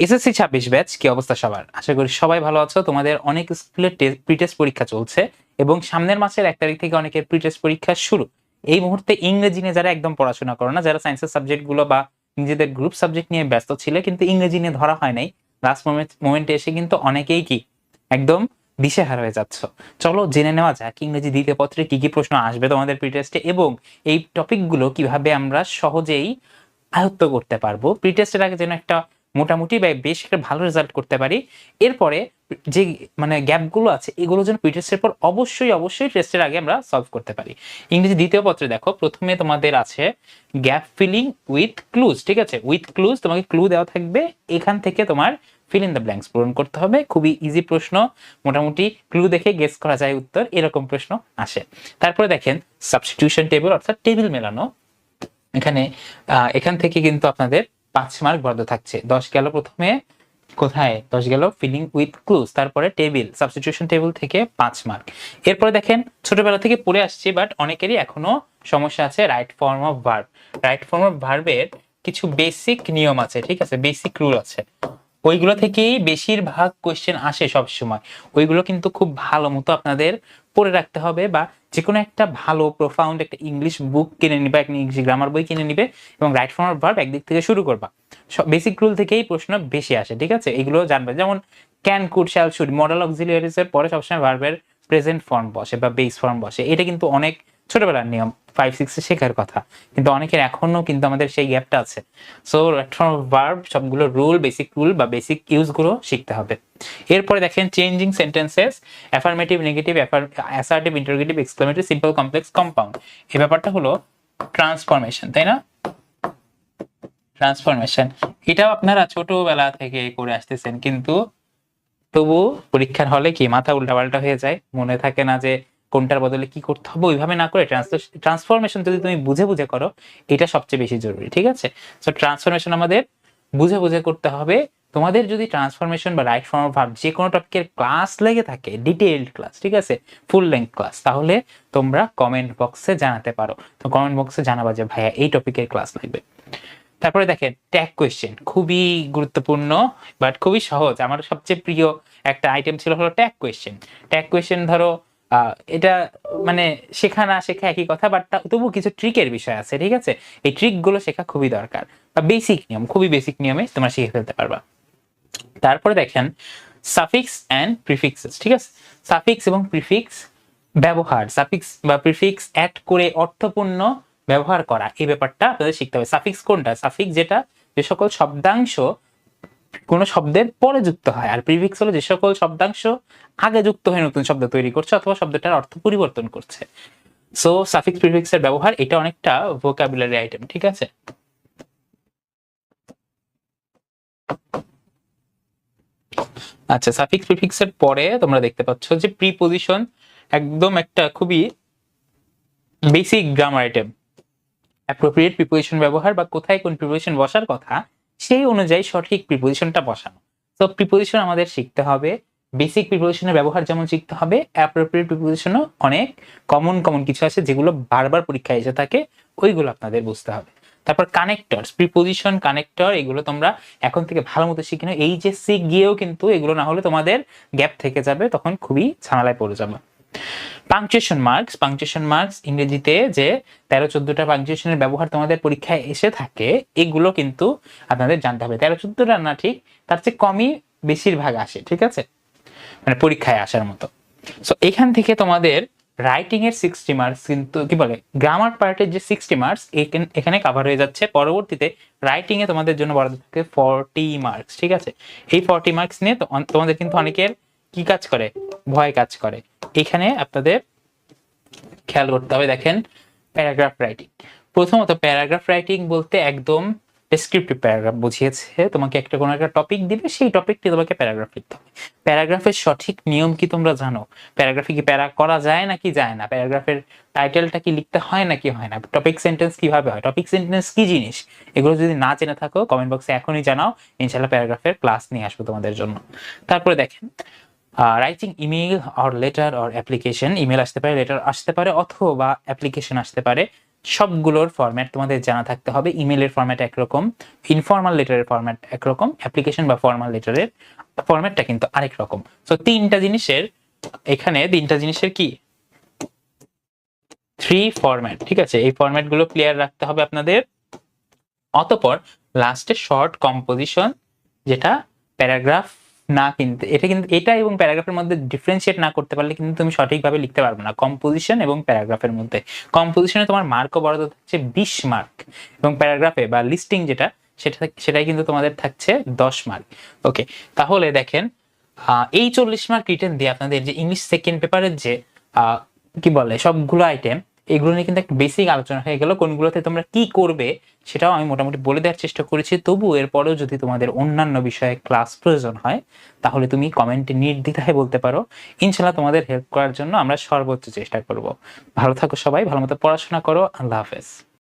SSC ছাব্বিশ batch, কি অবস্থা সবার? আশা করি সবাই ভালো আছো। তোমাদের অনেক স্কুলের প্রিটেস্ট পরীক্ষা চলছে এবং সামনের মাসের এক তারিখ থেকে অনেকের প্রিটেস্ট পরীক্ষা শুরু। এই মুহূর্তে ইংরেজি নিয়ে যারা একদম পড়াশোনা করো না, যারা সায়েন্সের সাবজেক্টগুলো বা নিজেদের গ্রুপ সাবজেক্ট নিয়ে ব্যস্ত ছিল, কিন্তু ইংরেজি নিয়ে ধরা হয় নাই। লাস্ট মোমেন্ট মোমেন্টে এসে কিন্তু অনেকেই কি একদম দিশেহারা হয়ে যাচ্ছ। চলো জেনে নেওয়া যাক ইংরেজি দ্বিতীয় পত্রে কি কি প্রশ্ন আসবে তোমাদের প্রিটেস্টে এবং এই টপিকগুলো কীভাবে আমরা সহজেই আয়ত্ত করতে পারব। প্রিটেস্টের আগে যেন একটা মোটামুটি বা বেশ একটা ভালো রেজাল্ট করতে পারি। এরপরে যে মানে গ্যাপগুলো আছে, এগুলো যেন প্রিটেস্টের পর অবশ্যই অবশ্যই টেস্টের আগে আমরা সলভ করতে পারি। ইংরেজি দ্বিতীয় পত্রে দেখো, প্রথমে তোমাদের আছে গ্যাপ ফিলিং উইথ ক্লুজ ঠিক আছে? উইথ ক্লুজ তোমাকে ক্লু দেওয়া থাকবে। এখান থেকে তোমার ফিল ইন দ্য ব্ল্যাঙ্কস পূরণ করতে হবে। খুবই ইজি প্রশ্ন। মোটামুটি ক্লু দেখে গেস করা যায় উত্তর, এরকম প্রশ্ন আসে। তারপরে দেখেন সাবস্টিটিউশন টেবিল অর্থাৎ টেবিল মেলানো। এখানে এখান থেকে কিন্তু আপনাদের পাঁচ মার্ক বরাদ্দ থাকছে। দশ গেল প্রথমে, কোথায়? দশ গেল ফিলিং উইথ ক্লুজ তারপরে টেবিল সাবস্টিটিউশন টেবিল থেকে পাঁচ মার্ক এরপরে দেখেন, ছোটবেলা থেকে পড়ে আসছি বাট অনেকেরই এখনও সমস্যা আছে right form of verb right form of ভার্বের কিছু বেসিক নিয়ম আছে, ঠিক আছে? বেসিক রুল আছে। ওইগুলো থেকেই বেশিরভাগ কোয়েশ্চেন আসে সব সময় ওইগুলো কিন্তু খুব ভালো মতো আপনাদের পড়ে রাখতে হবে বা যে কোনো একটা ভালো প্রোফাউন্ড একটা ইংলিশ বুক কিনে নিবে, একটা ইংলিশ গ্রামার বই কিনে নিবে এবং রাইট ফর্ম অফ ভার্ব একদিক থেকে শুরু করবা। সব বেসিক রুল থেকেই প্রশ্ন বেশি আসে, ঠিক আছে? এগুলো জানবে। যেমন can could shall should modal auxiliaries এর পরে সবসময় ভার্বের প্রেজেন্ট ফর্ম বসে বা বেস ফর্ম বসে। এটা কিন্তু অনেক ছোটবেলার নিয়ম। ফাইভ সিক্সে শেখার কথা। কিন্তু অনেকের এখনও কিন্তু আমাদের সেই গ্যাপটা আছে। সো ফর্ম অফ ভার্ব সবগুলো রুল বেসিক রুল বা বেসিক ইউজগুলো শিখতে হবে। এরপরে দেখেন changing sentences affirmative negative assertive interrogative exclamative simple complex compound এই ব্যাপারটা হলো ট্রান্সফরমেশন তাই না? ট্রান্সফরমেশন এটাও আপনারা ছোটবেলা থেকে করে আসতেছেন, কিন্তু তবু পরীক্ষার হলে কি মাথা উল্টাপাল্টা হয়ে যায়? মনে থাকে না যে কোনটার বদলে কি করতে হবে, ওইভাবে না করে ট্রান্সফরমেশন যদি তুমি বুঝে বুঝে করো, এটা সবচেয়ে বেশি জরুরি, ঠিক আছে? সো ট্রান্সফরমেশন আমাদের বুঝে বুঝে করতে হবে। তোমাদের যদি ট্রান্সফরমেশন বা রাইট ফর্ম ভাব যে কোনো টপিকের ক্লাস লেগে থাকে ডিটেইলড ক্লাস ঠিক আছে? ফুল লেন্থ ক্লাস তাহলে তোমরা কমেন্ট বক্সে জানাতে পারো। তো কমেন্ট বক্সে জানাবা যে, ভাইয়া, এই টপিকের ক্লাস লাগবে। তারপরে দেখেন ট্যাগ কোয়েশ্চেন খুবই গুরুত্বপূর্ণ বাট খুবই সহজ। আমার সবচেয়ে প্রিয় একটা আইটেম ছিল হলো ট্যাগ কোয়েশ্চেন ট্যাগ কোয়েশ্চেন ধরো এটা মানে শেখা না শেখা একই কথা বাট তবু কিছু ট্রিকের বিষয় আছে, ঠিক আছে? এই ট্রিকগুলো শেখা খুবই দরকার। বা বেসিক নিয়ম, খুবই বেসিক নিয়মে তোমরা শিখে ফেলতে পারবা। তারপরে দেখেন সাফিক্স অ্যান্ড প্রিফিক্সেস ঠিক আছে? সাফিক্স এবং প্রিফিক্স ব্যবহার সাফিক্স বা প্রিফিক্স অ্যাড করে অর্থপূর্ণ ব্যবহার করা, এই ব্যাপারটা আপনাদের শিখতে হবে। সাফিক্স কোনটা? সাফিক্স যেটা যে সকল শব্দাংশ কোনো শব্দের পরে যুক্ত হয়। আর প্রিফিক্স হলো যে সকল শব্দাংশ আগে যুক্ত হয়ে নতুন শব্দ তৈরি করছে অথবা শব্দটার অর্থ পরিবর্তন করছে। সো সাফিক্স প্রিফিক্স এর ব্যবহার, এটা অনেকটা ভোকাবুলারি আইটেম ঠিক আছে? আচ্ছা সাফিক্স প্রিফিক্স এর পরে তোমরা দেখতে পাচ্ছ যে প্রিপোজিশন একদম একটা খুবই basic grammar item appropriate preposition ব্যবহার বা কোথায় কোন প্রিপোজিশন বসার কথা সেই অনুযায়ী সঠিক প্রিপোজিশনটা বসানো। তো প্রিপোজিশন আমাদের শিখতে হবে। বেসিক প্রিপোজিশনের ব্যবহার যেমন শিখতে হবে অ্যাপ্রোপ্রিয়েট প্রিপোজিশনও অনেক কমন কমন কিছু আছে যেগুলো বারবার পরীক্ষায় এসে থাকে, ওইগুলো আপনাদের বুঝতে হবে। তারপর কানেক্টর প্রিপোজিশন কানেক্টর এগুলো তোমরা এখন থেকে ভালো মতো শিখে নাও। এই যে শিখ গিয়েও কিন্তু এগুলো না হলে তোমাদের গ্যাপ থেকে যাবে, তখন খুবই ঝামেলায় পড়ে যাবে। পাংচুয়েশন মার্কস পাংচুয়েশন মার্কস ইংরেজিতে যে তেরো চোদ্দটা পাংচুয়েশনের ব্যবহার তোমাদের পরীক্ষায় এসে থাকে, এগুলো কিন্তু আপনাদের জানতে হবে। তেরো চোদ্দটা না ঠিক, তার চেয়ে কমই বেশিরভাগ আসে, ঠিক আছে? মানে পরীক্ষায় আসার মতো। সো এখান থেকে তোমাদের রাইটিং এর সিক্সটি মার্কস কিন্তু, কি বলে গ্রামার পার্টের যে সিক্সটি মার্কস এখানে কাভার হয়ে যাচ্ছে। পরবর্তীতে রাইটিং এ তোমাদের জন্য বরাদ্দ থাকে ফর্টি মার্কস ঠিক আছে? এই ফর্টি মার্কস নিয়ে তোমাদের কিন্তু অনেকের কি কাজ করে? ভয় কাজ করে। এখানে আপনাদের খেয়াল করতে হবে, দেখেন প্যারাগ্রাফ রাইটিং প্রথমত প্যারাগ্রাফ রাইটিং বলতে একদম ডেসক্রিপটিভ প্যারাগ্রাফ বুঝিয়েছে, তোমাকে একটা কোনো একটা টপিক দিবে, সেই টপিকটি তোমাকে প্যারাগ্রাফ লিখতে হবে। প্যারাগ্রাফের সঠিক নিয়ম কি তোমরা জানো? প্যারাগ্রাফে কি প্যারা করা যায় নাকি যায় না? প্যারাগ্রাফের টাইটেলটা কি লিখতে হয় নাকি হয় না? টপিক সেন্টেন্স কীভাবে হয়? টপিক সেন্টেন্স কি জিনিস? এগুলো যদি না জেনে থাকো কমেন্ট বক্সে এখনই জানাও ইনশাল্লাহ প্যারাগ্রাফের ক্লাস নিয়ে আসব তোমাদের জন্য। তারপরে দেখেন writing email or letter or application email আসতে পারে লেটার আসতে পারে অথবা অ্যাপ্লিকেশন আসতে পারে, সবগুলোর ফরম্যাট তোমাদের জানা থাকতে হবে। ইমেলের ফরম্যাট একরকম ইনফর্মাল লেটারের ফরম্যাট একরকম অ্যাপ্লিকেশন বা ফর্মাল লেটারের ফরম্যাটটা কিন্তু আরেক রকম। তো তিনটা জিনিসের, এখানে তিনটা জিনিসের কি? থ্রি ফরম্যাট ঠিক আছে? এই ফরম্যাটগুলো ক্লিয়ার রাখতে হবে আপনাদের। অতপর লাস্টে শর্ট কম্পোজিশন যেটা প্যারাগ্রাফ না কিন্তু, এটা কিন্তু, এটা এবং প্যারাগ্রাফের মধ্যে ডিফারেন্সিয়েট না করতে পারলে কিন্তু তুমি সঠিকভাবে লিখতে পারবে না। কম্পোজিশন এবং প্যারাগ্রাফের মধ্যে। কম্পোজিশনে তোমার মার্কও বরাদ্দ থাকছে বিশ মার্ক এবং প্যারাগ্রাফে বা লিস্টিং যেটা, সেটা সেটাই কিন্তু তোমাদের থাকছে দশ মার্ক ওকে তাহলে দেখেন এই চল্লিশ মার্ক রিটেন দিয়ে আপনাদের যে ইংলিশ সেকেন্ড পেপারের যে কি বলে, সবগুলো আইটেম এগুলো নিয়ে কিন্তু একটা বেসিক আলোচনা হয়ে গেল। কোনগুলোতে তোমরা কি করবে সেটাও আমি মোটামুটি বলে দেওয়ার চেষ্টা করেছি। তবু এরপরেও যদি তোমাদের অন্যান্য বিষয়ে ক্লাস প্রয়োজন হয়, তাহলে তুমি কমেন্টে নির্দ্বিধায় বলতে পারো। ইনশাল্লাহ তোমাদের হেল্প করার জন্য আমরা সর্বোচ্চ চেষ্টা করব। ভালো থাকো সবাই, ভালো মতো পড়াশোনা করো। আল্লাহ হাফেজ।